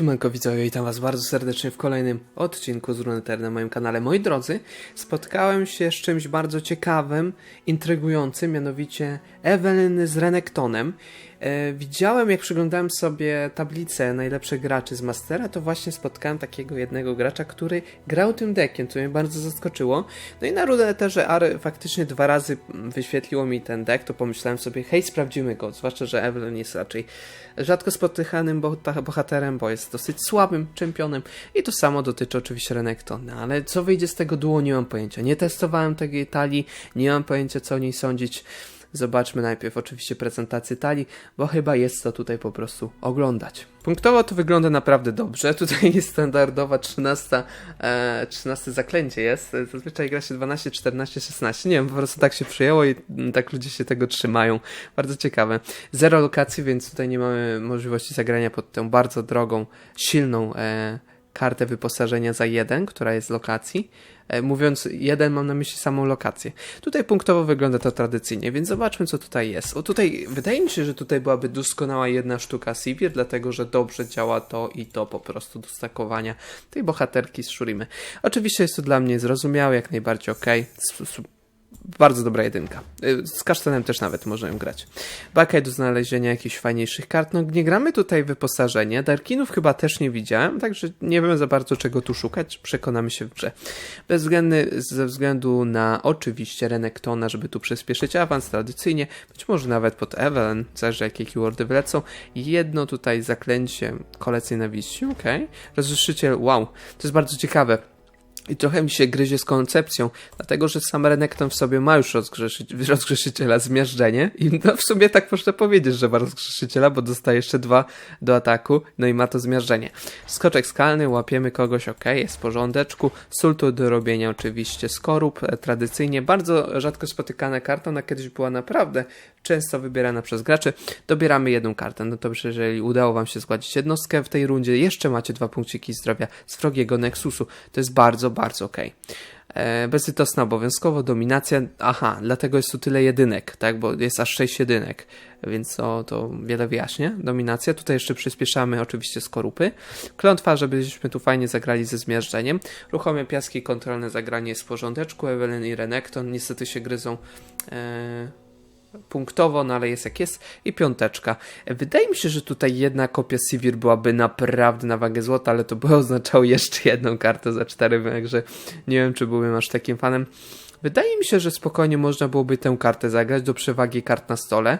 Siemanko widzowie, witam was bardzo serdecznie w kolejnym odcinku z Runeterra na moim kanale. Moi drodzy, spotkałem się z czymś bardzo ciekawym, intrygującym, mianowicie Ewelyn z Renektonem. E, widziałem, jak przyglądałem sobie tablicę najlepszych graczy z Mastera, to właśnie spotkałem takiego jednego gracza, który grał tym deckiem, co mnie bardzo zaskoczyło. No i na Runeterze Ary faktycznie dwa razy wyświetliło mi ten deck, to pomyślałem sobie, hej, sprawdzimy go, zwłaszcza, że Evelyn jest raczej rzadko spotykanym bohaterem, bo jest dosyć słabym czempionem i to samo dotyczy oczywiście Renektona, ale co wyjdzie z tego duo nie mam pojęcia. Nie testowałem tej talii, nie mam pojęcia co o niej sądzić. Zobaczmy najpierw oczywiście prezentację talii, bo chyba jest to tutaj po prostu oglądać. Punktowo to wygląda naprawdę dobrze. Tutaj jest standardowa 13, e, 13 zaklęcie jest. Zazwyczaj gra się 12, 14, 16. Nie wiem, po prostu tak się przyjęło i tak ludzie się tego trzymają. Bardzo ciekawe. Zero lokacji, więc tutaj nie mamy możliwości zagrania pod tą bardzo drogą, silną e, kartę wyposażenia za jeden, która jest lokacji. E, Mówiąc jeden, mam na myśli samą lokację. Tutaj punktowo wygląda to tradycyjnie, więc zobaczmy, co tutaj jest. O, tutaj wydaje mi się, że tutaj byłaby doskonała jedna sztuka Sivir, dlatego że dobrze działa to i to po prostu do stakowania tej bohaterki z Shurimy. Oczywiście jest to dla mnie zrozumiałe, jak najbardziej ok. Bardzo dobra jedynka. Y, Z kasztanem też nawet można ją grać. Bakaj do znalezienia jakichś fajniejszych kart. No nie gramy tutaj wyposażenie. Darkinów chyba też nie widziałem, także nie wiem za bardzo czego tu szukać. Przekonamy się w grze. Bezwzględny ze względu na oczywiście Renektona, żeby tu przyspieszyć awans tradycyjnie. Być może nawet pod Evelyn, zależy jakie keywordy wlecą. Jedno tutaj zaklęcie kolec nienawiści, okej. Rozrzeszyciel, wow. To jest bardzo ciekawe. I trochę mi się gryzie z koncepcją, dlatego że sam Renekton w sobie ma już rozgrzeszyć, rozgrzeszyciela zmiażdżenie i no w sumie tak można powiedzieć, że ma rozgrzeszyciela, bo dostaje jeszcze dwa do ataku, no i ma to zmiażdżenie. Skoczek skalny, łapiemy kogoś, ok, jest w porządeczku. Sultu do robienia oczywiście, skorup, e, tradycyjnie, bardzo rzadko spotykana karta, ona kiedyś była naprawdę często wybierana przez graczy. Dobieramy jedną kartę, no dobrze, jeżeli udało wam się zgładzić jednostkę w tej rundzie, jeszcze macie dwa punkciki zdrowia z wrogiego Nexusu, to jest bardzo, bardzo okej. E, Bezlitosna obowiązkowo, dominacja, aha, dlatego jest tu tyle jedynek, tak, bo jest aż 6 jedynek, więc to, to wiele wyjaśnia. Dominacja, tutaj jeszcze przyspieszamy oczywiście skorupy. Klątwa, żebyśmy tu fajnie zagrali ze zmiażdżeniem. Ruchome piaski, kontrolne zagranie jest w porządeczku. Evelyn i Renekton niestety się gryzą e, punktowo, no ale jest jak jest. I piąteczka. Wydaje mi się, że tutaj jedna kopia Sivir byłaby naprawdę na wagę złota, ale to by oznaczało jeszcze jedną kartę za cztery, także nie wiem, czy byłbym aż takim fanem. Wydaje mi się, że spokojnie można byłoby tę kartę zagrać do przewagi kart na stole.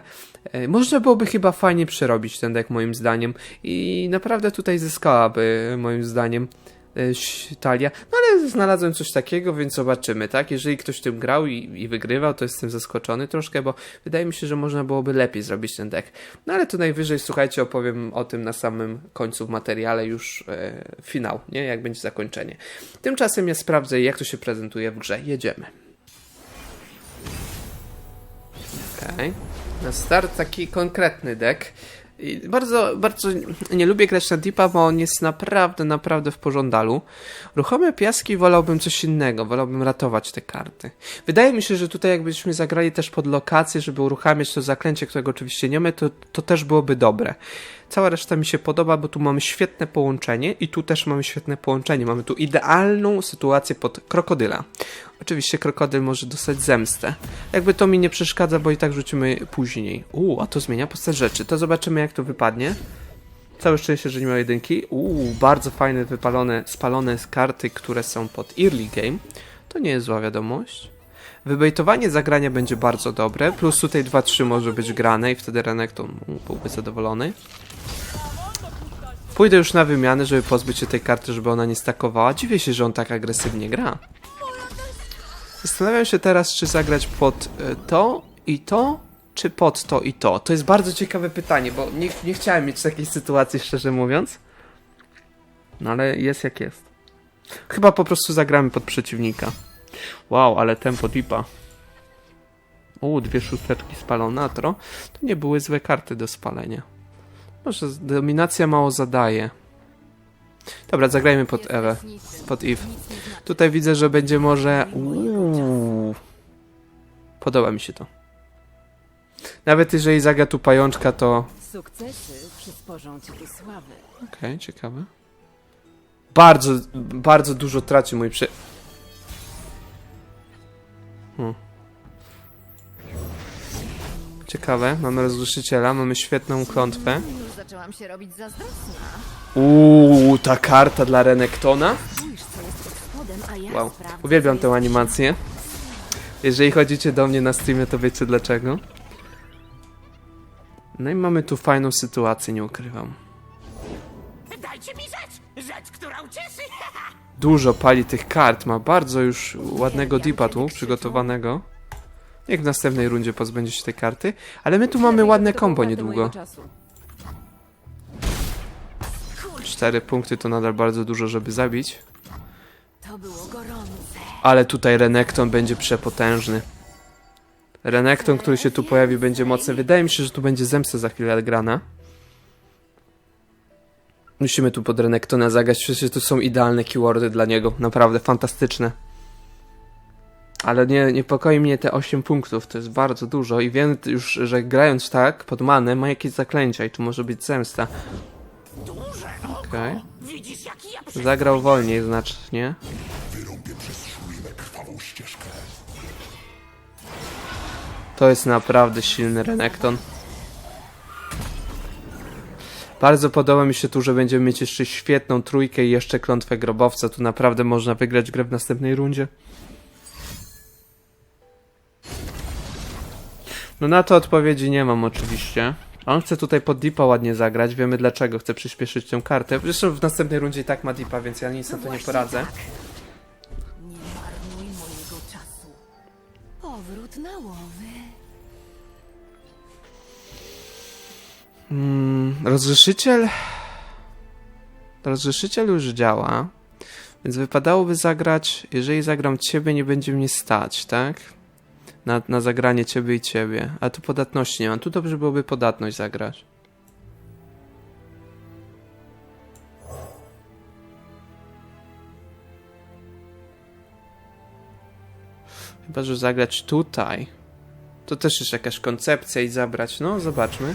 E, Można byłoby chyba fajnie przerobić ten deck moim zdaniem i naprawdę tutaj zyskałaby moim zdaniem talia. No ale znalazłem coś takiego, więc zobaczymy, tak? Jeżeli ktoś tym grał i, i wygrywał, to jestem zaskoczony troszkę, bo wydaje mi się, że można byłoby lepiej zrobić ten deck. No ale to najwyżej, słuchajcie, opowiem o tym na samym końcu w materiale już e, finał, nie? Jak będzie zakończenie. Tymczasem ja sprawdzę, jak to się prezentuje w grze. Jedziemy. Okej. Na start taki konkretny deck. I bardzo, bardzo nie lubię grać na Deepa, bo on jest naprawdę, naprawdę w pożądalu. Ruchome piaski wolałbym coś innego, wolałbym ratować te karty. Wydaje mi się, że tutaj jakbyśmy zagrali też pod lokację, żeby uruchamiać to zaklęcie, którego oczywiście nie mamy, to, to też byłoby dobre. Cała reszta mi się podoba, bo tu mamy świetne połączenie i tu też mamy świetne połączenie. Mamy tu idealną sytuację pod krokodyla. Oczywiście krokodyl może dostać zemstę. Jakby to mi nie przeszkadza, bo i tak rzucimy później. Uuu, a to zmienia postać rzeczy. To zobaczymy jak to wypadnie. Całe szczęście, że nie ma jedynki. Uuu, bardzo fajne, wypalone, spalone karty, które są pod early game. To nie jest zła wiadomość. Wybejtowanie zagrania będzie bardzo dobre, plus tutaj 2-3 może być grane i wtedy Renekton byłby zadowolony. Pójdę już na wymianę, żeby pozbyć się tej karty, żeby ona nie stakowała. Dziwię się, że on tak agresywnie gra. Zastanawiam się teraz, czy zagrać pod e, to i to, czy pod to i to. To jest bardzo ciekawe pytanie, bo nie, nie chciałem mieć takiej sytuacji, szczerze mówiąc. No ale jest jak jest. Chyba po prostu zagramy pod przeciwnika. Wow, ale tempo dipa. U, dwie szósteczki spalonatro. To nie były złe karty do spalenia. Może dominacja mało zadaje. Dobra, zagrajmy pod Ewę. Pod Eve. Tutaj widzę, że będzie może. Uuu. Podoba mi się to. Nawet jeżeli zagra tu pajączka, to Sukcesy przysporzą ci sławy. Okej, ciekawe. Bardzo, bardzo dużo traci mój przy... Hmm. Ciekawe, mamy rozruszyciela, mamy świetną klątwę. Już zaczęłam się robić zazdrosna. Uuu, ta karta dla Renektona. Spójrz, co jest pod spodem, a ja Wow, sprawdzę, uwielbiam co tę jest animację. Jeżeli chodzicie do mnie na streamie, to wiecie dlaczego. No i mamy tu fajną sytuację, nie ukrywam. Dajcie mi rzecz! Rzecz, która ucieszy! Dużo pali tych kart, ma bardzo już ładnego dipa tu przygotowanego. Jak w następnej rundzie pozbędzie się tej karty. Ale my tu mamy ładne kombo niedługo. Cztery punkty to nadal bardzo dużo, żeby zabić. Ale tutaj Renekton będzie przepotężny. Renekton, który się tu pojawi, będzie mocny. Wydaje mi się, że tu będzie zemsta za chwilę grana. Musimy tu pod Renektona zagrać, przecież to są idealne keywordy dla niego. Naprawdę fantastyczne. Ale nie, niepokoi mnie te 8 punktów, to jest bardzo dużo i wiem już, że grając tak, pod manę, ma jakieś zaklęcia i tu może być zemsta. Okej. Przy... Zagrał wolniej znacznie. To jest naprawdę silny Renekton. Bardzo podoba mi się tu, że będziemy mieć jeszcze świetną trójkę i jeszcze klątwę grobowca. Tu naprawdę można wygrać grę w następnej rundzie. No na to odpowiedzi nie mam oczywiście. On chce tutaj pod Deepa ładnie zagrać, wiemy dlaczego, chce przyspieszyć tę kartę. Zresztą w następnej rundzie i tak ma Deepa, więc ja nic na to nie poradzę. Nie marnuj mojego czasu. Powrót na łowy. Mm, rozrzeszyciel. Rozrzeszyciel już działa. Więc wypadałoby zagrać. Jeżeli zagram ciebie, nie będzie mnie stać, tak? Na, na zagranie ciebie i ciebie. A tu podatności nie mam. Tu dobrze byłoby podatność zagrać. Chyba, że zagrać tutaj. To też jest jakaś koncepcja i zabrać. No, zobaczmy.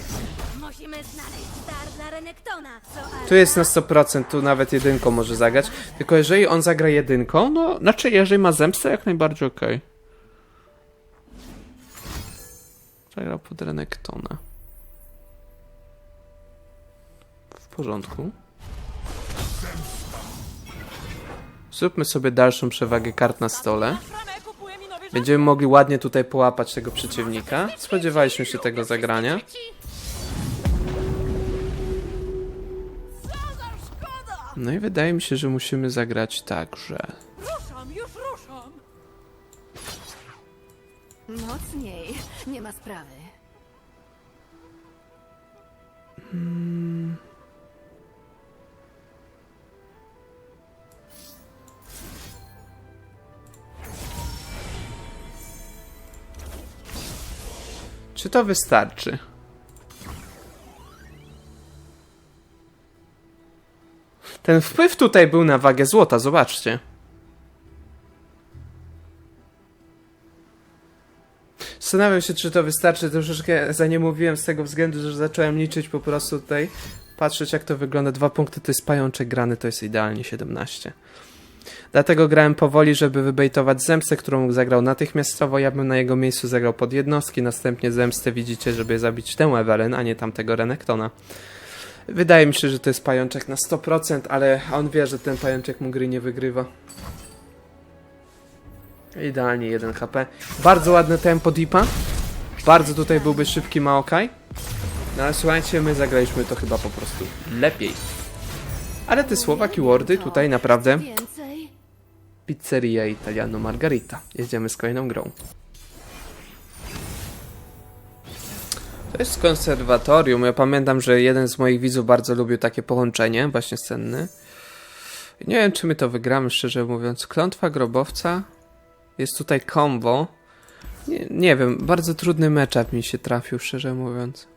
Musimy znaleźć star dla Renektona, Tu jest na 100%, tu nawet jedynką może zagrać. Tylko jeżeli on zagra jedynką, no, znaczy jeżeli ma zemstę, jak najbardziej okej. Zagrał pod Renektona. W porządku. Zróbmy sobie dalszą przewagę kart na stole. Będziemy mogli ładnie tutaj połapać tego przeciwnika. Spodziewaliśmy się tego zagrania. No i wydaje mi się, że musimy zagrać tak, że... Ruszam, już ruszam! Mocniej. Nie ma sprawy. Czy to wystarczy? Ten wpływ tutaj był na wagę złota, zobaczcie. Zastanawiam się, czy to wystarczy. Troszeczkę za nie mówiłem z tego względu, że zacząłem liczyć po prostu tutaj. Patrzeć, jak to wygląda. Dwa punkty to jest pajączek grany, to jest idealnie 17. Dlatego grałem powoli, żeby wybejtować zemstę, którą zagrał natychmiastowo. Ja bym na jego miejscu zagrał pod jednostki, następnie zemstę widzicie, żeby zabić tę Evelyn, a nie tamtego Renektona. Wydaje mi się, że to jest pajączek na 100%, ale on wie, że ten pajączek mu gry nie wygrywa. Idealnie 1 HP. Bardzo ładne tempo Deepa. Bardzo tutaj byłby szybki Maokai. No ale słuchajcie, my zagraliśmy to chyba po prostu lepiej. Ale te słowa, keywordy tutaj naprawdę? Pizzeria Italiano Margarita. Jedziemy z kolejną grą. To jest konserwatorium. Ja pamiętam, że jeden z moich widzów bardzo lubił takie połączenie, właśnie scenne. Nie wiem, czy my to wygramy, szczerze mówiąc. Klątwa grobowca. Jest tutaj combo. Nie, nie wiem, bardzo trudny matchup mi się trafił, szczerze mówiąc.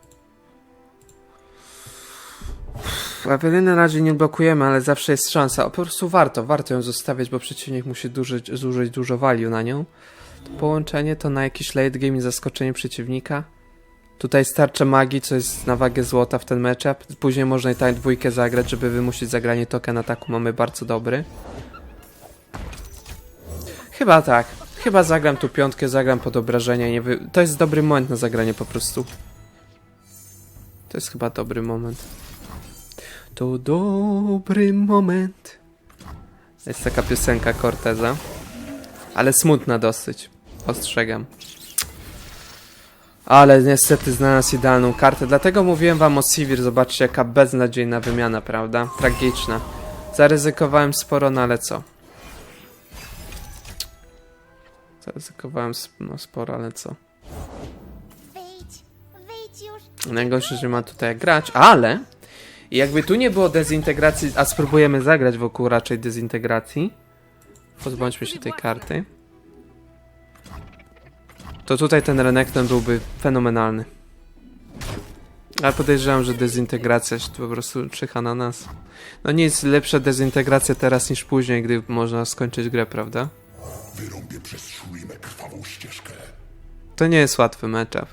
Eweliny na razie nie blokujemy, ale zawsze jest szansa. Po prostu warto, warto ją zostawiać, bo przeciwnik musi zużyć, zużyć dużo value na nią. To połączenie to na jakiś late game i zaskoczenie przeciwnika. Tutaj starcze magii, co jest na wagę złota w ten matchup. Później można i tak dwójkę zagrać, żeby wymusić zagranie token ataku. Mamy bardzo dobry. Chyba tak. Chyba zagram tu piątkę, zagram pod obrażenia. Nie wy... To jest dobry moment na zagranie po prostu. To jest chyba dobry moment. To dobry moment. Jest taka piosenka Corteza. Ale smutna dosyć. Ostrzegam. Ale niestety znalazł idealną kartę. Dlatego mówiłem wam o Sivir. Zobaczcie jaka beznadziejna wymiana, prawda? Tragiczna. Zaryzykowałem sporo, no ale co? Zaryzykowałem sp- no, sporo, ale co? Najgorsze, że ma tutaj grać, ale jakby tu nie było dezintegracji, a spróbujemy zagrać wokół raczej dezintegracji, pozbądźmy się tej karty, to tutaj ten Renekton byłby fenomenalny. Ale podejrzewam, że dezintegracja się tu po prostu czyha na nas. No nic, lepsza dezintegracja teraz niż później, gdy można skończyć grę, prawda? Wyrąbię przez Shurimę krwawą ścieżkę. To nie jest łatwy matchup.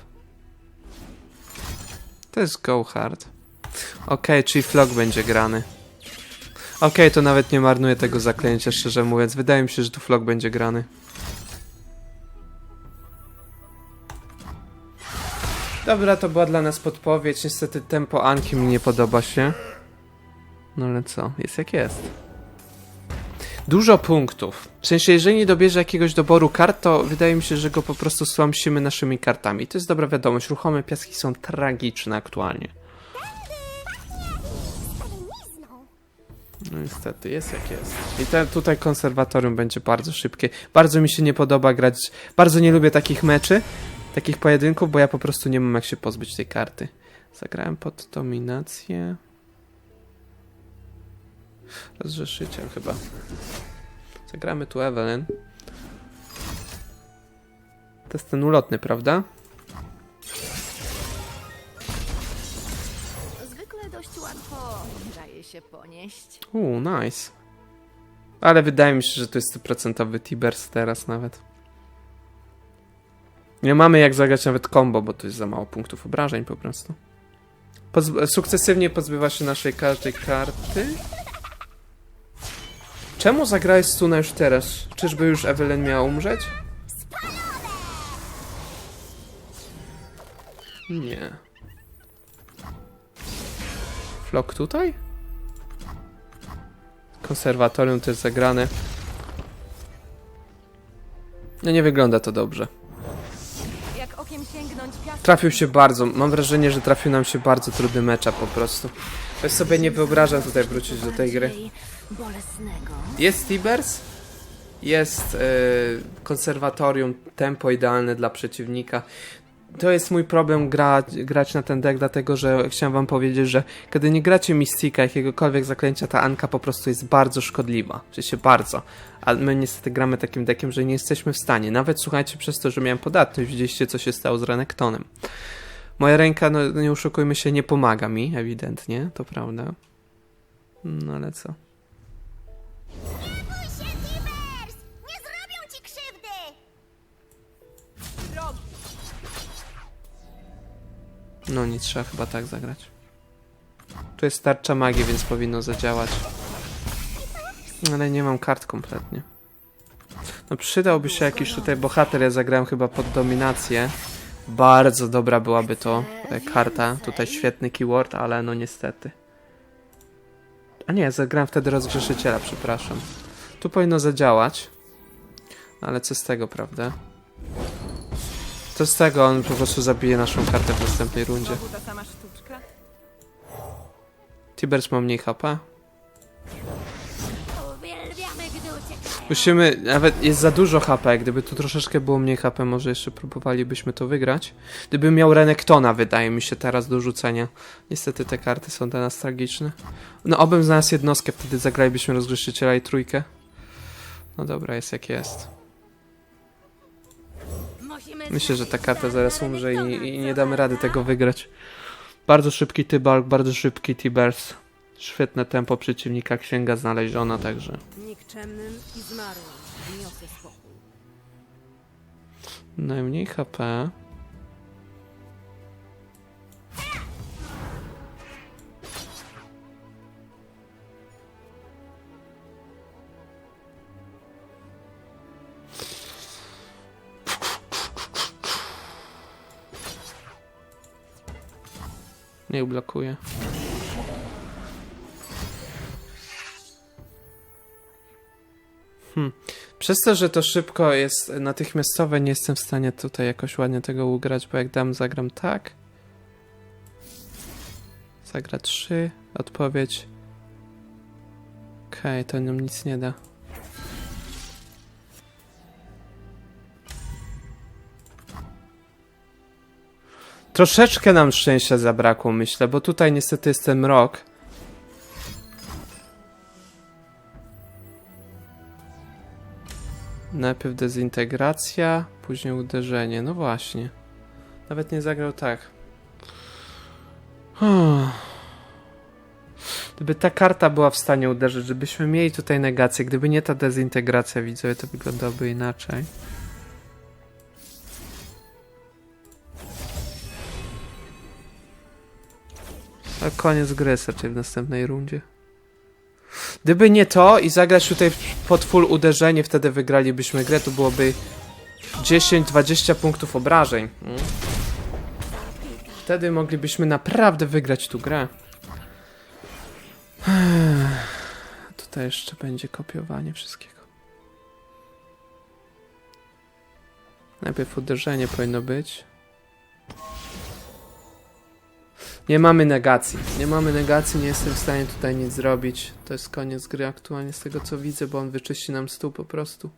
To jest go hard. Okej, czyli flog będzie grany. Okej, to nawet nie marnuję tego zaklęcia, szczerze mówiąc. Wydaje mi się, że tu flog będzie grany. Dobra, to była dla nas podpowiedź. Niestety tempo Anki mi nie podoba się. No ale co? Jest jak jest. Dużo punktów. W sensie, jeżeli nie dobierze jakiegoś doboru kart, to wydaje mi się, że go po prostu słamsimy naszymi kartami. To jest dobra wiadomość. Ruchome piaski są tragiczne aktualnie. No niestety, jest jak jest. I te, tutaj konserwatorium będzie bardzo szybkie. Bardzo mi się nie podoba grać. Bardzo nie lubię takich meczy, takich pojedynków, bo ja po prostu nie mam jak się pozbyć tej karty. Zagrałem pod dominację. Rozrzeszyciel chyba. Zagramy tu Evelyn. To jest ten ulotny, prawda? Zwykle dość łatwo daje się ponieść. Uuu, nice. Ale wydaje mi się, że to jest stuprocentowy Tibers teraz nawet. Nie mamy jak zagrać nawet combo, bo to jest za mało punktów obrażeń po prostu. Sukcesywnie pozbywa się naszej każdej karty. Czemu zagrałeś Stuna już teraz? Czyżby już Evelyn miała umrzeć? Nie. Flok tutaj? Konserwatorium to jest zagrane. No nie wygląda to dobrze. Trafił się bardzo, mam wrażenie, że trafił nam się bardzo trudny mecza po prostu. Ja sobie nie wyobrażam tutaj wrócić do tej gry. Jest Tibers, jest e, konserwatorium, tempo idealne dla przeciwnika. To jest mój problem grać, grać na ten deck, dlatego że chciałem wam powiedzieć, że kiedy nie gracie Mystika, jakiegokolwiek zaklęcia, ta Anka po prostu jest bardzo szkodliwa. Sensie bardzo. A my niestety gramy takim deckiem, że nie jesteśmy w stanie. Nawet słuchajcie, przez to, że miałem podatność, widzieliście co się stało z Renektonem. Moja ręka, no nie oszukujmy się, nie pomaga mi, ewidentnie, to prawda. No ale co? No nie trzeba chyba tak zagrać. Tu jest tarcza magii, więc powinno zadziałać. Ale nie mam kart kompletnie. No przydałby się jakiś tutaj bohater, ja zagrałem chyba pod dominację. Bardzo dobra byłaby to e, karta, tutaj świetny keyword, ale no niestety. A nie, zagrałem wtedy rozgrzeszyciela, przepraszam. Tu powinno zadziałać. Ale co z tego, prawda? Co z tego, on po prostu zabije naszą kartę w następnej rundzie. ta sama sztuczka? Tibers ma mniej HP. Uwielbiamy, gdy uciekają. Musimy, nawet jest za dużo HP, gdyby tu troszeczkę było mniej HP, może jeszcze próbowalibyśmy to wygrać. Gdybym miał Renektona, wydaje mi się teraz do rzucenia. Niestety te karty są dla nas tragiczne. No obym znalazł jednostkę, wtedy zagralibyśmy rozgrzeszyciela i trójkę. No dobra, jest jak jest. Myślę, że ta karta zaraz umrze i, i nie damy rady tego wygrać. Bardzo szybki Tybalk, bardzo szybki Tibers. Świetne tempo przeciwnika, księga znaleziona, także... Nikczemnym i zmarłym. Niosę spokój. Najmniej HP. Niech blokuje. Hmm. Przez to, że to szybko jest natychmiastowe, nie jestem w stanie tutaj jakoś ładnie tego ugrać, bo jak dam, zagram tak. Zagra 3, odpowiedź. Okej, to nam nic nie da. Troszeczkę nam szczęścia zabrakło, myślę, bo tutaj niestety jest ten mrok. Najpierw dezintegracja, później uderzenie. No właśnie. Nawet nie zagrał tak. Gdyby ta karta była w stanie uderzyć, żebyśmy mieli tutaj negację, gdyby nie ta dezintegracja, widzowie, to wyglądałoby inaczej. A koniec gry raczej w następnej rundzie. Gdyby nie to i zagrać tutaj pod full uderzenie, wtedy wygralibyśmy grę, to byłoby 10-20 punktów obrażeń. Mm. Wtedy moglibyśmy naprawdę wygrać tu grę. Tutaj jeszcze będzie kopiowanie wszystkiego. Najpierw uderzenie powinno być. Nie mamy negacji. Nie mamy negacji, nie jestem w stanie tutaj nic zrobić. To jest koniec gry aktualnie z tego co widzę, bo on wyczyści nam stół po prostu.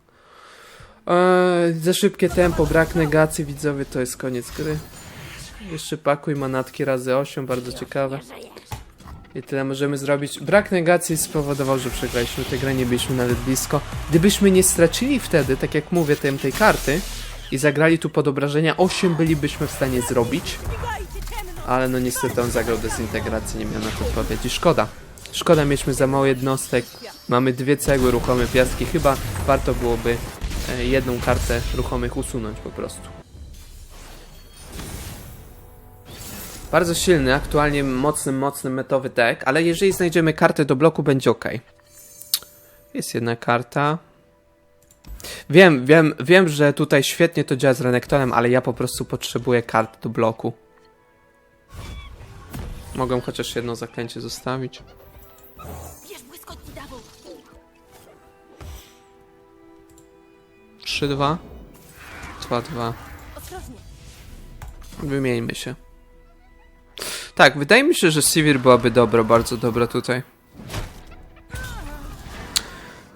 Eee, za szybkie tempo, brak negacji, widzowie, to jest koniec gry. Jeszcze pakuj manatki razy 8, bardzo ciekawe. I tyle możemy zrobić. Brak negacji spowodował, że przegraliśmy tę grę, nie byliśmy nawet blisko. Gdybyśmy nie stracili wtedy, tak jak mówię, tej, tej karty i zagrali tu pod obrażenia, 8 bylibyśmy w stanie zrobić. Ale no niestety on zagrał dezintegrację, nie miał na to odpowiedzi. Szkoda. Szkoda, mieliśmy za mało jednostek. Mamy dwie cegły, ruchome piastki. Chyba warto byłoby e, jedną kartę ruchomych usunąć po prostu. Bardzo silny, aktualnie mocny, mocny metowy deck, ale jeżeli znajdziemy kartę do bloku, będzie ok. Jest jedna karta. Wiem, wiem, wiem, że tutaj świetnie to działa z Renektonem, ale ja po prostu potrzebuję kart do bloku. Mogę chociaż jedno zaklęcie zostawić. Bierz błyskotki dawu. 3-2. 2-2. Ostrożnie. Wymieńmy się. Tak, wydaje mi się, że Sivir byłaby dobra, bardzo dobra tutaj.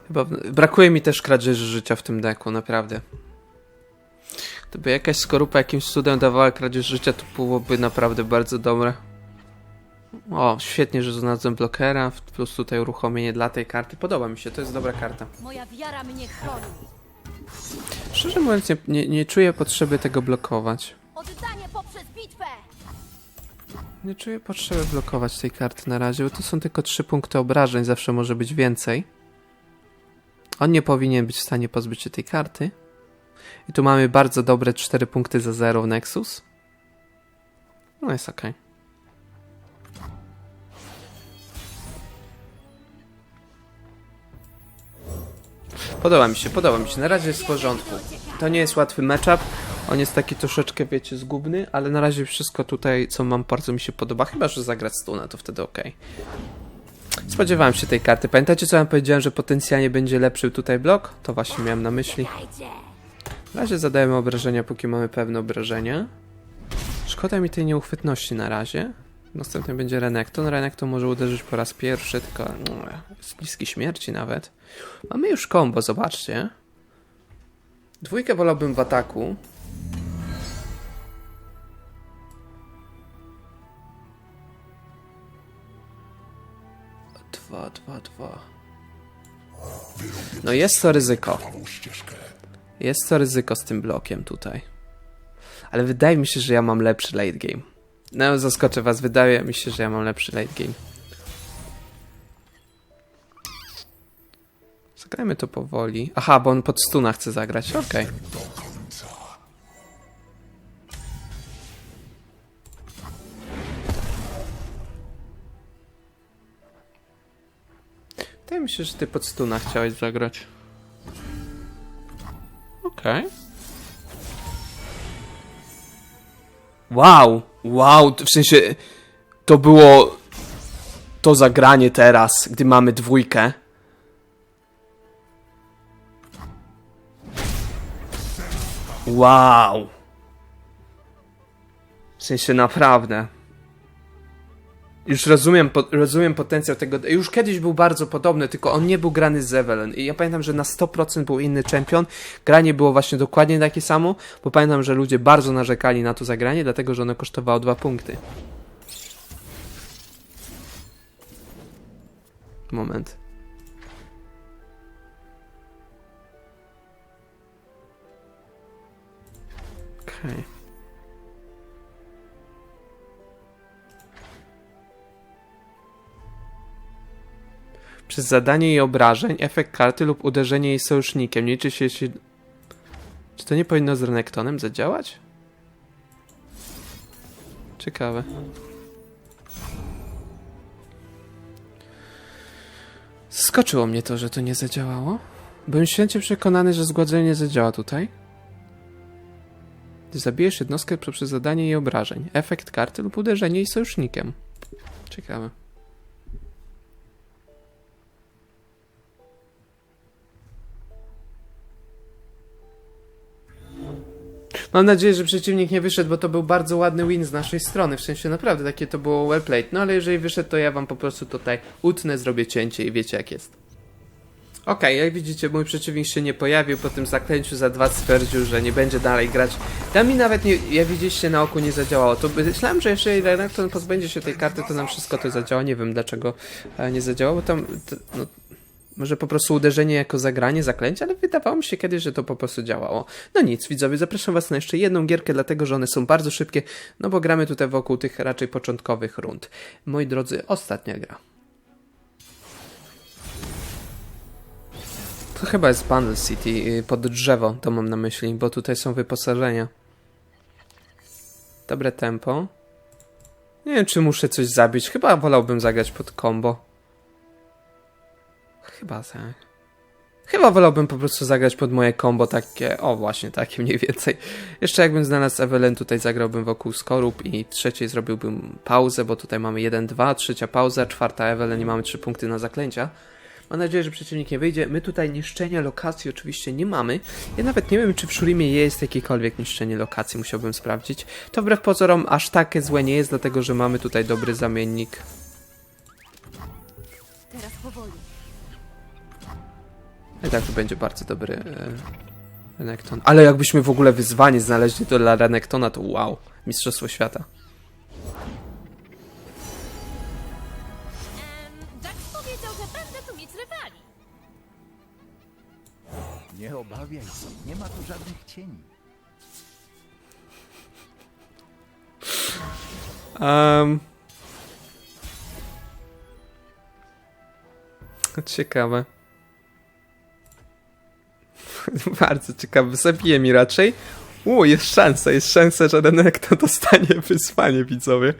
Chyba brakuje mi też kradzieży życia w tym deku, naprawdę. Gdyby jakaś skorupa jakimś cudem dawała kradzież życia, to byłoby naprawdę bardzo dobre. O, świetnie, że znalazłem blokera, plus tutaj uruchomienie dla tej karty. Podoba mi się, to jest dobra karta. Moja wiara mnie chroni. Szczerze mówiąc, nie, nie, nie czuję potrzeby tego blokować. Oddanie poprzez bitwę. Nie czuję potrzeby blokować tej karty na razie, bo to są tylko trzy punkty obrażeń, zawsze może być więcej. On nie powinien być w stanie pozbyć się tej karty. I tu mamy bardzo dobre 4 punkty za 0 w Nexus. No jest ok. Podoba mi się, podoba mi się. Na razie jest w porządku. To nie jest łatwy matchup. On jest taki troszeczkę, wiecie, zgubny, ale na razie wszystko tutaj, co mam, bardzo mi się podoba. Chyba, że zagrać stuna, to wtedy ok. Spodziewałem się tej karty. Pamiętacie, co wam powiedziałem, że potencjalnie będzie lepszy tutaj blok? To właśnie miałem na myśli. Na razie zadajemy obrażenia, póki mamy pewne obrażenia. Szkoda mi tej nieuchwytności na razie. Następnie będzie Renekton. Renekton może uderzyć po raz pierwszy, tylko no, jest bliski śmierci nawet. Mamy już combo, zobaczcie. Dwójkę wolałbym w ataku. Dwa, dwa, dwa. No jest to ryzyko. Jest to ryzyko z tym blokiem tutaj. Ale wydaje mi się, że ja mam lepszy late game. No, zaskoczę was, wydaje mi się, że ja mam lepszy late game. Zagrajmy to powoli. Aha, bo on pod stuna chce zagrać, okej. Końca. Wydaje mi się, że ty pod stuna chciałeś zagrać. Okej. Wow, wow, w sensie to było to zagranie teraz, gdy mamy dwójkę. Wow. W sensie naprawdę. Już rozumiem, po, rozumiem potencjał tego. Już kiedyś był bardzo podobny, tylko on nie był grany z Evelyn. I ja pamiętam, że na 100% był inny czempion. Granie było właśnie dokładnie takie samo, bo pamiętam, że ludzie bardzo narzekali na to zagranie, dlatego że ono kosztowało dwa punkty. Moment. Okej. Przez zadanie jej obrażeń, efekt karty lub uderzenie jej sojusznikiem. Liczy się jeśli... Czy to nie powinno z Renektonem zadziałać? Ciekawe. Skoczyło mnie to, że to nie zadziałało. Byłem święcie przekonany, że zgładzenie nie zadziała tutaj. Gdy zabijesz jednostkę poprzez zadanie jej obrażeń, efekt karty lub uderzenie jej sojusznikiem. Ciekawe. Mam nadzieję, że przeciwnik nie wyszedł, bo to był bardzo ładny win z naszej strony. W sensie naprawdę takie to było well played. No ale jeżeli wyszedł, to ja wam po prostu tutaj utnę, zrobię cięcie i wiecie jak jest. Okej, jak widzicie, mój przeciwnik się nie pojawił po tym zaklęciu za dwa stwierdził, że nie będzie dalej grać. Tam mi nawet nie, jak widzieliście na oku nie zadziałało. To myślałem, że jeżeli Renekton pozbędzie się tej karty, to nam wszystko to zadziała. Nie wiem dlaczego e, nie zadziałało, bo tam to, no, może po prostu uderzenie jako zagranie, zaklęcie, ale wydawało mi się kiedyś, że to po prostu działało. No nic, widzowie, zapraszam was na jeszcze jedną gierkę, dlatego że one są bardzo szybkie, no bo gramy tutaj wokół tych raczej początkowych rund. Moi drodzy, ostatnia gra. To chyba jest Bundle City y, pod drzewo, to mam na myśli, bo tutaj są wyposażenia. Dobre tempo. Nie wiem, czy muszę coś zabić. Chyba wolałbym zagrać pod combo. Chyba tak. Chyba wolałbym po prostu zagrać pod moje combo takie, o właśnie takie mniej więcej. Jeszcze jakbym znalazł Evelyn, tutaj zagrałbym wokół skorup i trzeciej zrobiłbym pauzę, bo tutaj mamy 1-2, trzecia pauza, czwarta Evelyn i mamy 3 punkty na zaklęcia. Mam nadzieję, że przeciwnik nie wyjdzie. My tutaj niszczenia lokacji oczywiście nie mamy. Ja nawet nie wiem, czy w Szurimie jest jakiekolwiek niszczenie lokacji, musiałbym sprawdzić. To wbrew pozorom aż takie złe nie jest, dlatego że mamy tutaj dobry zamiennik. Teraz powoli. I tak to będzie bardzo dobry e, Renekton. Ale jakbyśmy w ogóle wyzwanie znaleźli to dla Renektona, to wow. Mistrzostwo świata. Nie obawiaj się, nie ma tu żadnych cieni. Um. Ciekawe. Bardzo ciekawe. Zabije mi raczej. U, jest szansa, jest szansa, że Renekton dostanie wyzwanie, widzowie.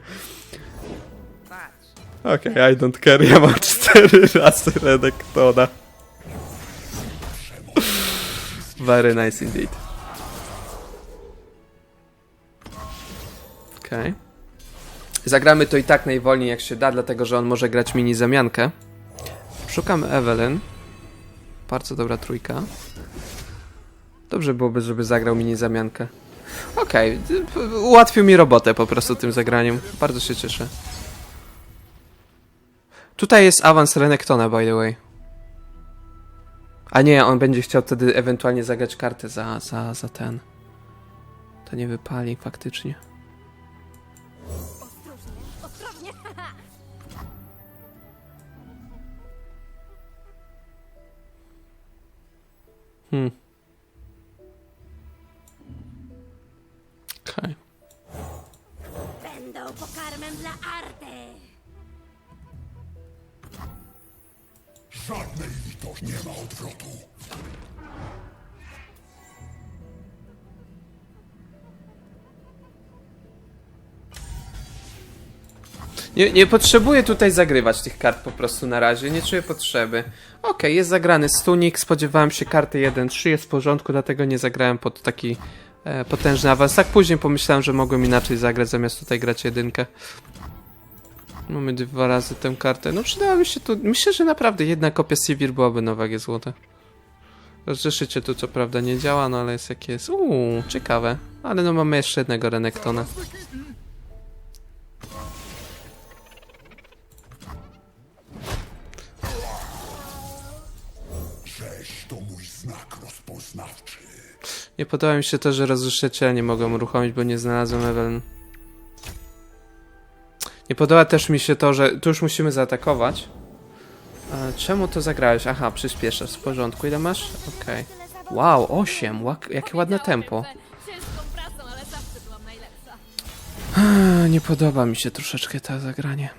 Okej, I don't care, ja mam cztery razy Renektona. Very nice indeed. Okej. Zagramy to i tak najwolniej jak się da, dlatego że on może grać mini zamiankę. Szukam Evelyn. Bardzo dobra trójka. Dobrze byłoby, żeby zagrał mini zamiankę. Okej, y, ułatwił mi robotę po prostu tym zagraniem. Bardzo się cieszę. Tutaj jest awans Renektona, by the way. A nie, on będzie chciał wtedy ewentualnie zagrać kartę za, za, za ten. To nie wypali faktycznie. Hmm. Okej. Będą pokarmem dla Arty. Żadnej litości nie ma odwrotu. Nie, nie potrzebuję tutaj zagrywać tych kart po prostu na razie, nie czuję potrzeby. Okej, jest zagrany stunik, spodziewałem się karty 1-3, jest w porządku, dlatego nie zagrałem pod taki e, potężny awans. Tak później pomyślałem, że mogłem inaczej zagrać, zamiast tutaj grać jedynkę. Mamy dwa razy tę kartę. No przydałaby się tu... Myślę, że naprawdę jedna kopia Sivir byłaby na wagę złota. Rozrzeszycie tu co prawda nie działa, no ale jest jak jest. Uuu, ciekawe. Ale no mamy jeszcze jednego Renektona. Nie podoba mi się to, że rozrzeszyciela nie mogłem uruchomić, bo nie znalazłem Evelyn. Nie podoba też mi się to, że tu już musimy zaatakować. E, czemu to zagrałeś? Aha, przyspieszasz, w porządku. Ile masz? Okej. Wow, 8, Łak jakie ładne tempo. Nie podoba mi się troszeczkę to zagranie.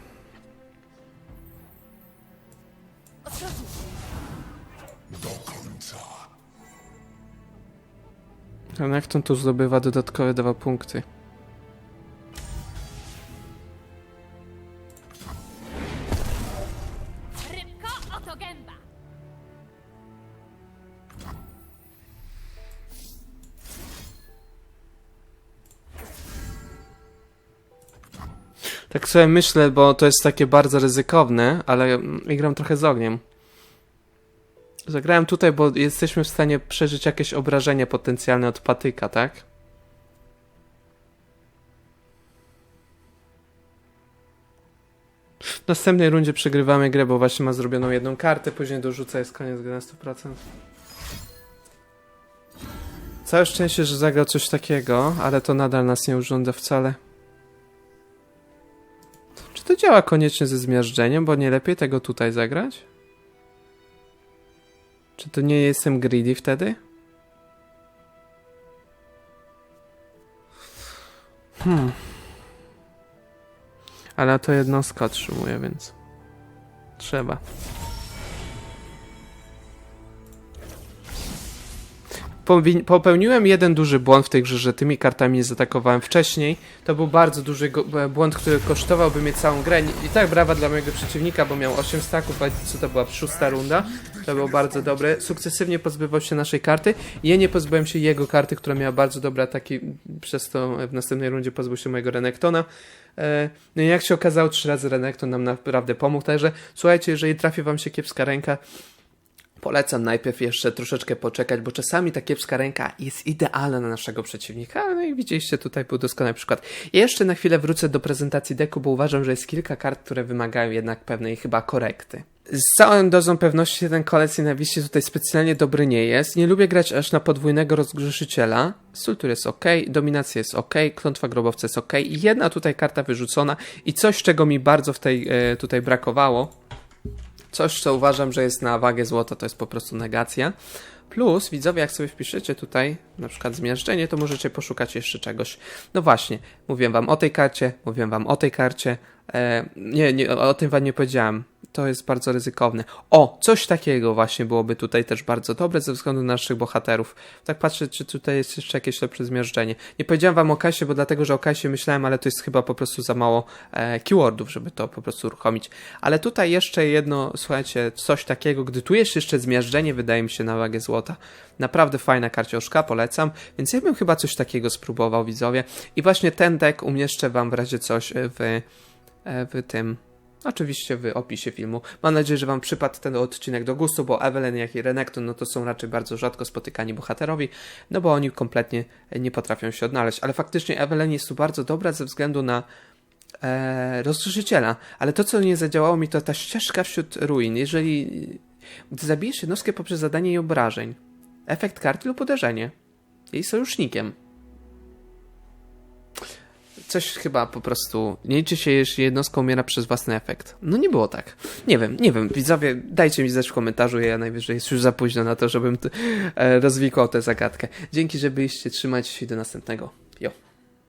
To tu zdobywa dodatkowe dwa punkty? Sobie myślę, bo to jest takie bardzo ryzykowne, ale i gram trochę z ogniem. Zagrałem tutaj, bo jesteśmy w stanie przeżyć jakieś obrażenie potencjalne od patyka, tak? W następnej rundzie przegrywamy grę, bo właśnie ma zrobioną jedną kartę, później dorzuca, jest koniec gry na 100%. Całe szczęście, że zagrał coś takiego, ale to nadal nas nie urządza wcale. Czy to działa koniecznie ze zmiażdżeniem, bo nie lepiej tego tutaj zagrać? Czy to nie jestem greedy wtedy? Hmm. Ale to jednostka otrzymuje, więc trzeba. Popełniłem jeden duży błąd w tej grze, że tymi kartami nie zaatakowałem wcześniej. To był bardzo duży błąd, który kosztowałby mnie całą grę. I tak brawa dla mojego przeciwnika, bo miał 8 staków, a co to była szósta runda. To było bardzo dobre. Sukcesywnie pozbywał się naszej karty. Ja nie pozbyłem się jego karty, która miała bardzo dobre ataki. Przez to w następnej rundzie pozbył się mojego Renektona. E, No i jak się okazało, trzy razy Renekton nam naprawdę pomógł. Także słuchajcie, jeżeli trafi wam się kiepska ręka, Polecam najpierw jeszcze troszeczkę poczekać, bo czasami ta kiepska ręka jest idealna na naszego przeciwnika. No i widzieliście, tutaj był doskonały przykład. Ja jeszcze na chwilę wrócę do prezentacji deku, bo uważam, że jest kilka kart, które wymagają jednak pewnej chyba korekty. Z całą dozą pewności ten kolec nienawiści tutaj specjalnie dobry nie jest. Nie lubię grać aż na podwójnego rozgrzeszyciela. Sultur jest ok, dominacja jest ok, klątwa grobowca jest ok. I jedna tutaj karta wyrzucona i coś, czego mi bardzo w tej e, tutaj brakowało, Coś, co uważam, że jest na wagę złota, to jest po prostu negacja. Plus, widzowie, jak sobie wpiszecie tutaj na przykład zmiażdżenie, to możecie poszukać jeszcze czegoś. No właśnie, mówiłem wam o tej karcie, mówiłem wam o tej karcie. E, nie, nie, o tym wam nie powiedziałem. To jest bardzo ryzykowne. O, coś takiego właśnie byłoby tutaj też bardzo dobre ze względu na naszych bohaterów. Tak patrzę, czy tutaj jest jeszcze jakieś lepsze zmiażdżenie. Nie powiedziałem wam o Kasie, bo dlatego, że o Kasie myślałem, ale to jest chyba po prostu za mało e, keywordów, żeby to po prostu uruchomić. Ale tutaj jeszcze jedno, słuchajcie, coś takiego, gdy tu jest jeszcze zmiażdżenie, wydaje mi się na wagę złota. Naprawdę fajna karcioszka, polecam, więc ja bym chyba coś takiego spróbował, widzowie. I właśnie ten deck umieszczę wam w razie coś w, e, w tym Oczywiście w opisie filmu. Mam nadzieję, że Wam przypadł ten odcinek do gustu, bo Evelyn, jak i Renekton, no to są raczej bardzo rzadko spotykani bohaterowi, no bo oni kompletnie nie potrafią się odnaleźć. Ale faktycznie Evelyn jest tu bardzo dobra ze względu na e, rozszerzyciela. Ale to, co nie zadziałało mi, to ta ścieżka wśród ruin. Jeżeli gdy zabijesz jednostkę poprzez zadanie jej obrażeń, efekt karty lub uderzenie, jej sojusznikiem, coś chyba po prostu nie liczy się, jeśli jednostka umiera przez własny efekt. No nie było tak. Nie wiem, nie wiem. Widzowie, dajcie mi znać w komentarzu, ja najwyżej jest już za późno na to, żebym e, rozwikłał tę zagadkę. Dzięki, że byliście, trzymajcie się do następnego. Jo.